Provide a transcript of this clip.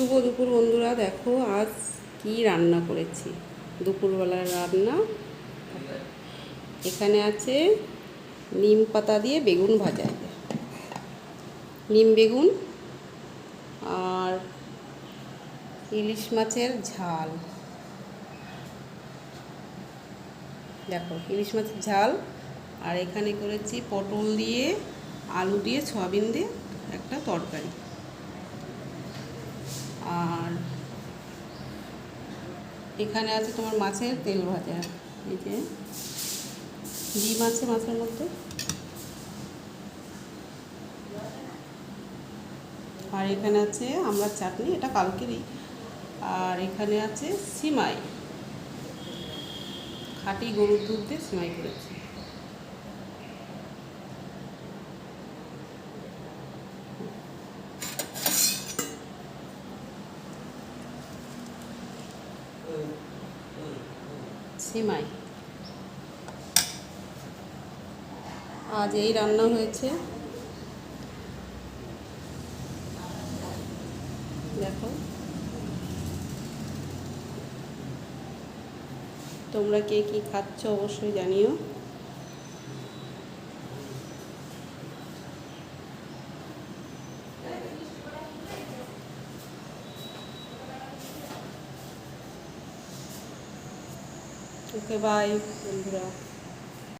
শুভ দুপুর বন্ধুরা, দেখো আজ কি রান্না করেছি। দুপুরবেলার রান্না। এখানে আছে নিম পাতা দিয়ে বেগুন ভাজা। নিম বেগুন আর ইলিশ মাছের ঝাল। দেখো, ইলিশ মাছের ঝাল। আর এখানে করেছি পটল দিয়ে, আলু দিয়ে, সয়াবিন দিয়ে একটা তরকারি। এখানে আছে তোমার মাছের তেল ভাজা, এই যে। ডিম আছে মাছের মধ্যে? আর এখানে আছে আমরা চাটনি, এটা কালকেরই। আর এখানে আছে সিমাই। খাটি গরুর দুধ দিয়ে সিমাই করেছি। সিমাই। আজ এই রান্না হয়েছে। দেখো। তোমরা কে কি খাচ্ছ অবশ্যই জানিও। ওকে বাই বন্ধুরা